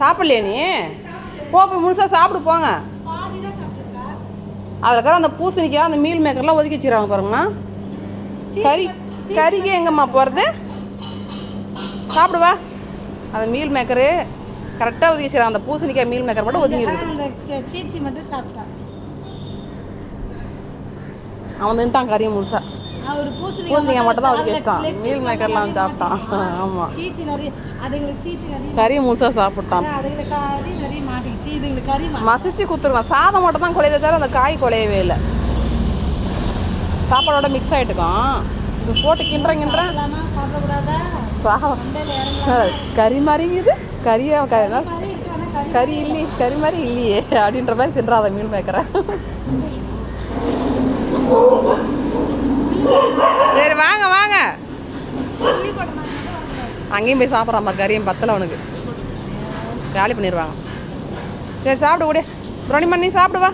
சாப்பிட்லையா நீ? போ போய் முழுசாக சாப்பிடு போங்க. தான் அதுக்கப்புறம் அந்த பூசணிக்காய் அந்த மீல் மேக்கர்லாம் ஒதுக்கி வச்சுக்கிறாங்க பாருங்கண்ணா கறி கறிக்கு எங்கம்மா போகிறது சாப்பிடுவா அந்த மீல் மேக்கரு கரெக்டாக ஒதுக்கி வச்சுக்கிறாங்க அந்த பூசணிக்காய் மீல் மேக்கர் மட்டும் ஒதுங்கி இருக்கு. சீச்சி மட்டும் சாப்பிட்டா. அவன் நின்ட்டான் கறியை முழுசா. அவர் பூசணிக்காய் பூசணிக்காய் மட்டும் தான் வச்சிட்டான் leg மீல் மேக்கர்லாம் சாப்பிட்டான். ஆமாம் சீச்சி நிறைய அதுங்களுக்கு சீச்சி நிறைய கறியை முழுசா சாப்பிட்டான். அதுங்களுக்கு கறி நிறைய மாட்டிக்கிச்சு. இதுங்களுக்கு கறி மசிச்சு குத்துருக்கான் சாதம் மட்டும் தான் குலையதே தவிர அந்த காய் குலையவே இல்லை. சாப்பாடோட மிக்ஸ் ஆகிட்டுக்கும் இது போட்டு மண்டையில இறங்கலாம்? கறி மாதிரிங்குது கறியை கறி கறி இல்லையே. கறி மாதிரி இல்லையே. அப்படின்ற மாதிரி தின்றாத மீன் மேய்க்கிறேன் அங்கேயும் போய் சாப்பிட்ற மாதிரி கறியும் பத்தலை அவனுக்கு. காலி பண்ணிடுவாங்க. சரி சாப்பிடு கூட. ப்ரோனி பண்ணி சாப்பிடுவா